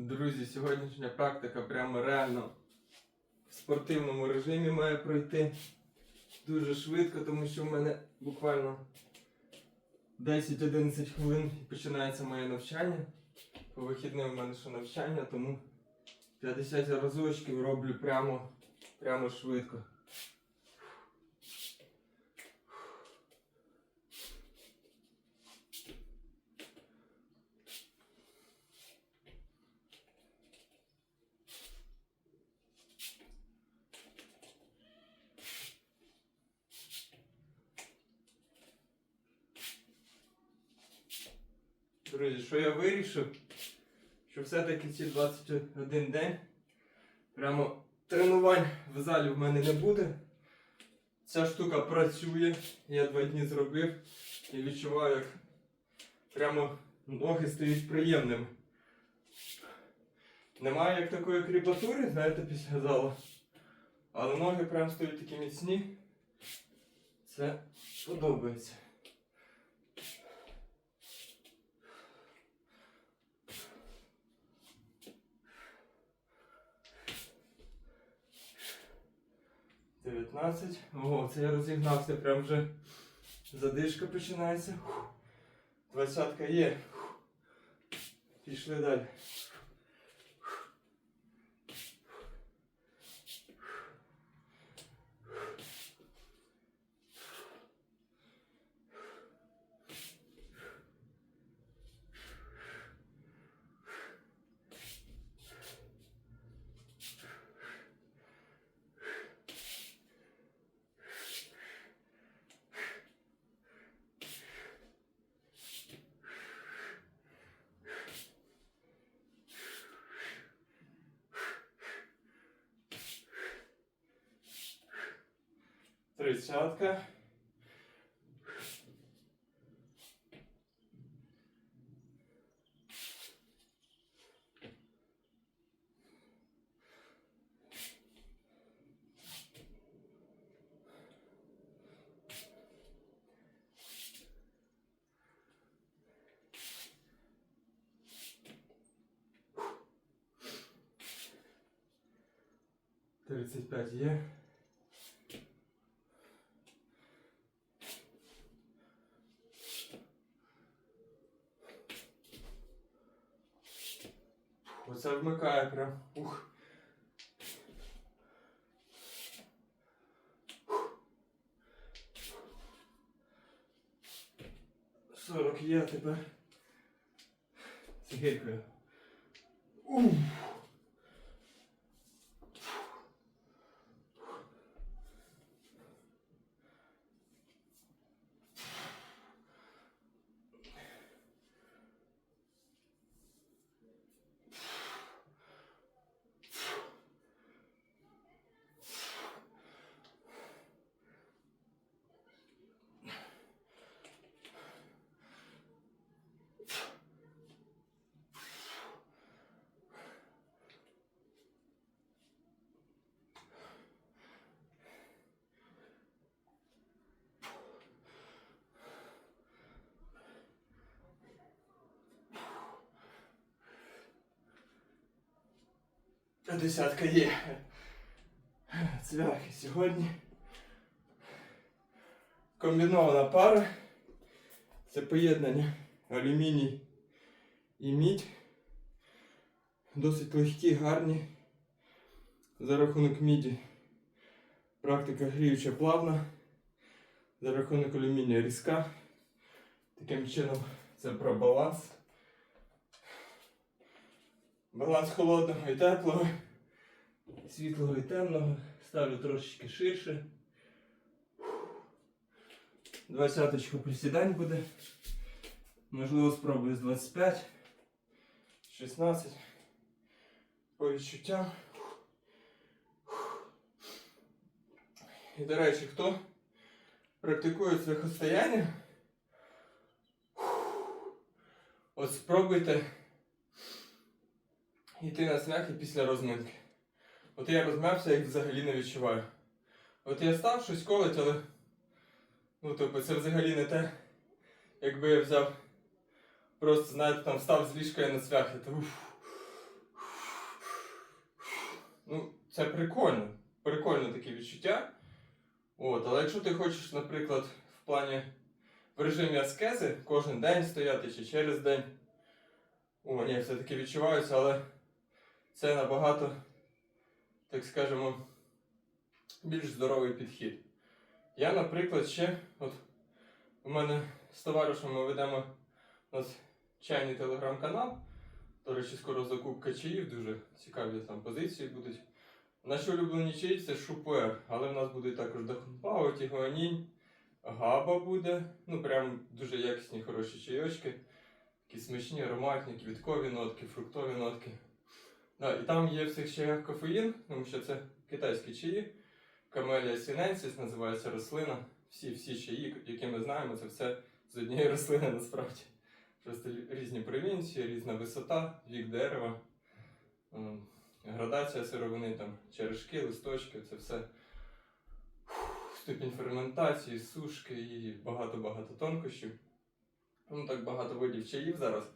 Друзі, сьогоднішня практика прямо реально в спортивному режимі має пройти дуже швидко, тому що в мене буквально 10-11 хвилин починається моє навчання. По вихідним в мене ще навчання, тому 50 разочків роблю прямо, прямо швидко. Друзі, що я вирішив? Що все-таки ці 21 день прямо тренувань в залі в мене не буде. Ця штука працює. Я два дні зробив і відчуваю, як прямо ноги стають приємними. Немає як такої кріпатури, знаєте, після залу. Але ноги прям стають такі міцні. Це подобається. Дев'ятнадцять. О, це я розігнався, прям вже задишка починається. Двадцятка є. Пішли далі. Тридцятка. Тридцять п'ять є. Вмикає прям. Ух. Сорок є тепер. З гіркою. Ух. Десятка є. Цвяхи сьогодні. Комбінована пара. Це поєднання алюміній і мідь. Досить легкі, гарні. За рахунок міді. Практика гріюча плавна. За рахунок алюмінія різка. Таким чином це про баланс. Баланс холодного і теплого, світлого і темного. Ставлю трошечки ширше. Двадцяточку присідань буде. Можливо, спробую з 25, 16. По відчуттям. І, до речі, хто практикує це свихостояння, от спробуйте йти на смях після розминки. От я розм'явся і взагалі не відчуваю. От я став щось колить, але. Ну, тобто, це взагалі не те, якби я взяв. Просто, знаєте, там став з ліжка і на уф, ну, це прикольно. Прикольне таке відчуття. От, але якщо ти хочеш, наприклад, в плані в режимі аскези кожен день стояти чи через день. О, ні, все-таки відчуваюся, але це набагато, так скажемо, більш здоровий підхід. Я, наприклад, ще, от у мене з товаришем ми ведемо у нас чайний телеграм-канал. До речі, скоро закупка чаїв, дуже цікаві там позиції будуть. Наші улюблені чаї це шупер, але в нас будуть також Дахунпао, Тігуанінь, Габа буде. Ну, прям дуже якісні, хороші чайочки. Такі смачні, ароматні, квіткові нотки, фруктові нотки. Да, і там є в цих чаях кофеїн, тому що це китайські чаї. Камелія сіненсіс називається рослина. Всі всі чаї, які ми знаємо, це все з однієї рослини насправді. Просто різні провінції, різна висота, вік дерева, ем, градація сировини, там, черешки, листочки, це все ступінь ферментації, сушки і багато-багато тонкощів. Ну, так багато видів чаїв зараз.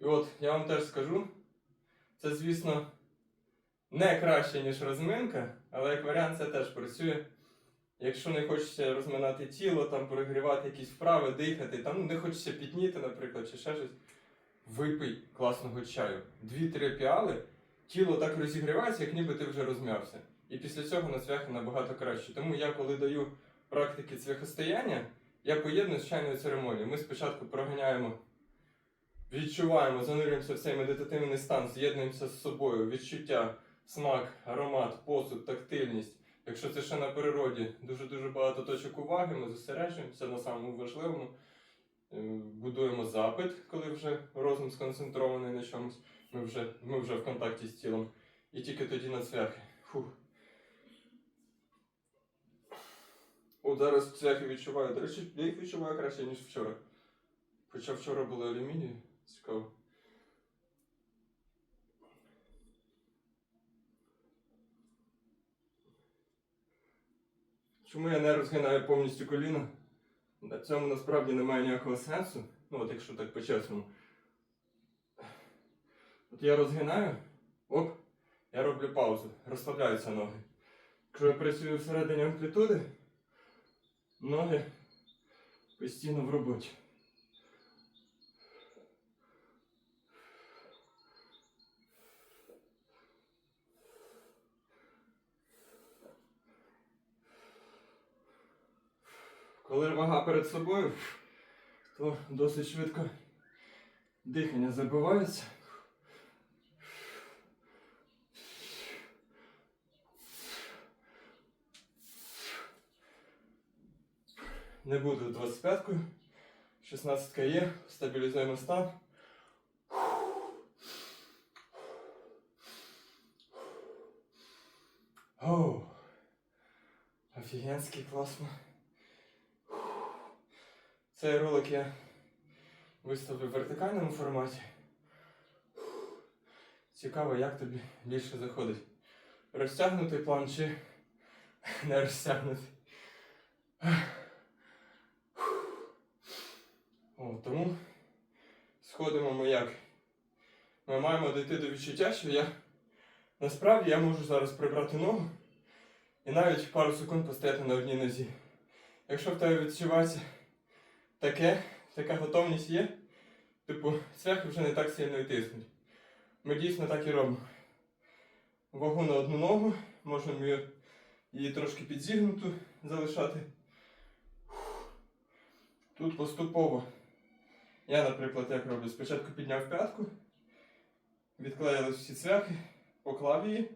І от я вам теж скажу, це, звісно, не краще, ніж розминка, але як варіант це теж працює. Якщо не хочеться розминати тіло, там перегрівати якісь вправи, дихати, там ну, не хочеться пітніти, наприклад, чи ще щось, випий класного чаю. Дві-три піали, тіло так розігрівається, як ніби ти вже розм'явся. І після цього на цвяхи набагато краще. Тому я, коли даю практики цвяхостояння, я поєдную з чайною церемонією. Ми спочатку проганяємо, відчуваємо, занурюємося в цей медитативний стан, з'єднуємося з собою, відчуття, смак, аромат, посуд, тактильність. Якщо це ще на природі, дуже-дуже багато точок уваги, ми зосереджуємося на самому важливому, Е, будуємо запит, коли вже розум сконцентрований на чомусь, ми вже, ми вже в контакті з тілом. І тільки тоді на цвяхи. Фух. От зараз цвяхи відчуваю. До речі, я їх відчуваю краще, ніж вчора. Хоча вчора були алюмінії, цікаво. Чому я не розгинаю повністю коліна? На цьому насправді немає ніякого сенсу. Ну, от якщо так по-чесному. От я розгинаю, оп, я роблю паузу, розслабляються ноги. Якщо я працюю всередині амплітуди, ноги постійно в роботі. Коли вага перед собою, то досить швидко дихання забивається. Не буду 25-кою. 16 є, стабілізуємо стан. Оу. Офігенський класно. Цей ролик я виставлю в вертикальному форматі. Цікаво, як тобі більше заходить. Розтягнутий план чи не розтягнутий. О, тому сходимо ми як. Ми маємо дійти до відчуття, що я насправді я можу зараз прибрати ногу і навіть пару секунд постояти на одній нозі. Якщо в тебе відчувається таке, така готовність є, типу, цвяхи вже не так сильно і тиснуть. Ми дійсно так і робимо. Вагу на одну ногу, можемо її, трошки підзігнуту залишати. Тут поступово. Я, наприклад, як роблю, спочатку підняв п'ятку, відклеїлись всі цвяхи, поклав її,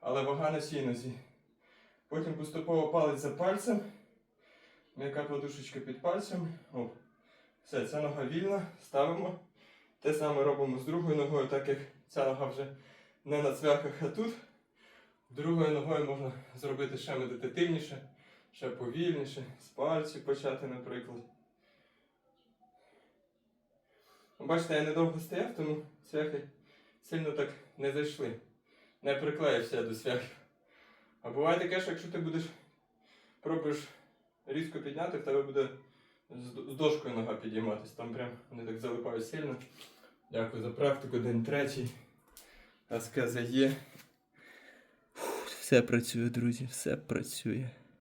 але вага на цій нозі. Потім поступово палець за пальцем. М'яка подушечка під пальцем. Оп. Все, ця нога вільна, ставимо. Те саме робимо з другою ногою, так як ця нога вже не на цвяхах, а тут. Другою ногою можна зробити ще медитативніше, ще повільніше, з пальців почати, наприклад. Ну, Бачите, я недовго стояв, тому цвяхи сильно так не зайшли. Не приклеївся до цвяхів. А буває таке, що якщо ти будеш пробуєш різко підняти, в тебе буде з дошкою нога підійматись. Там прям вони так залипають сильно. Дякую за практику, день третій. Аскеза є. Все працює, друзі, все працює.